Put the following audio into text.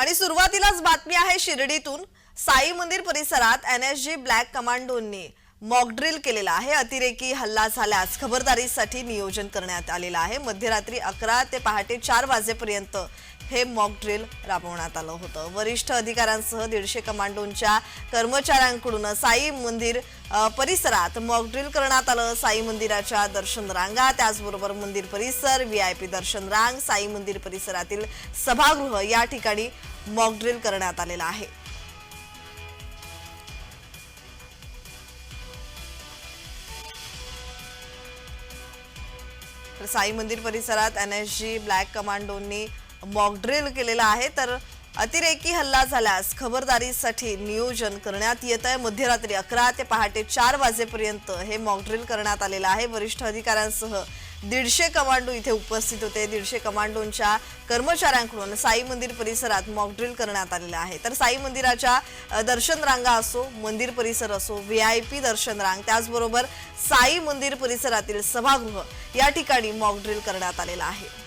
आणि सुरुवातीलाच बातमी आहे शिर्डीतून. साई मंदिर परिसरात एन एस जी ब्लॅक कमांडोंनी मॉकड्रिल केलेला आहे. अतिरेकी हल्ला झाल्यास खबरदारीसाठी नियोजन करण्यात आलेलं आहे. मध्यरात्री अकरा ते पहाटे चार वाजेपर्यंत हे मॉकड्रिल राबवण्यात आलं होतं. वरिष्ठ अधिकाऱ्यांसह दीडशे कमांडोंच्या कर्मचाऱ्यांकडून साई मंदिर परिसरात मॉकड्रिल करण्यात आलं. साई मंदिराच्या दर्शन रांगा त्याचबरोबर मंदिर परिसर व्ही आय पी दर्शन रांग साई मंदिर परिसरातील सभागृह या ठिकाणी मॉकड्रिल करण्यात आलेला आहे. तर साई मंदिर परिसरात एन एस जी ब्लॅक कमांडोंनी मॉकड्रिल केलेला आहे. तर अतिरेकी हल्ला झाल्यास खबरदारीसाठी नियोजन करण्यात येत आहे. मध्यरात्री अकरा ते पहाटे चार वाजेपर्यंत हे मॉकड्रिल करण्यात आलेलं आहे. वरिष्ठ अधिकाऱ्यांसह दीडशे कमांडो इथे उपस्थित होते. दीडशे कमांडोंच्या कर्मचाऱ्यांकडून साई मंदिर परिसरात मॉकड्रिल करण्यात आलेलं आहे. तर साई मंदिराच्या दर्शन रांगा असो मंदिर परिसर असो व्ही आय पी दर्शन रांग त्याचबरोबर साई मंदिर परिसरातील सभागृह या ठिकाणी मॉकड्रिल करण्यात आलेलं आहे.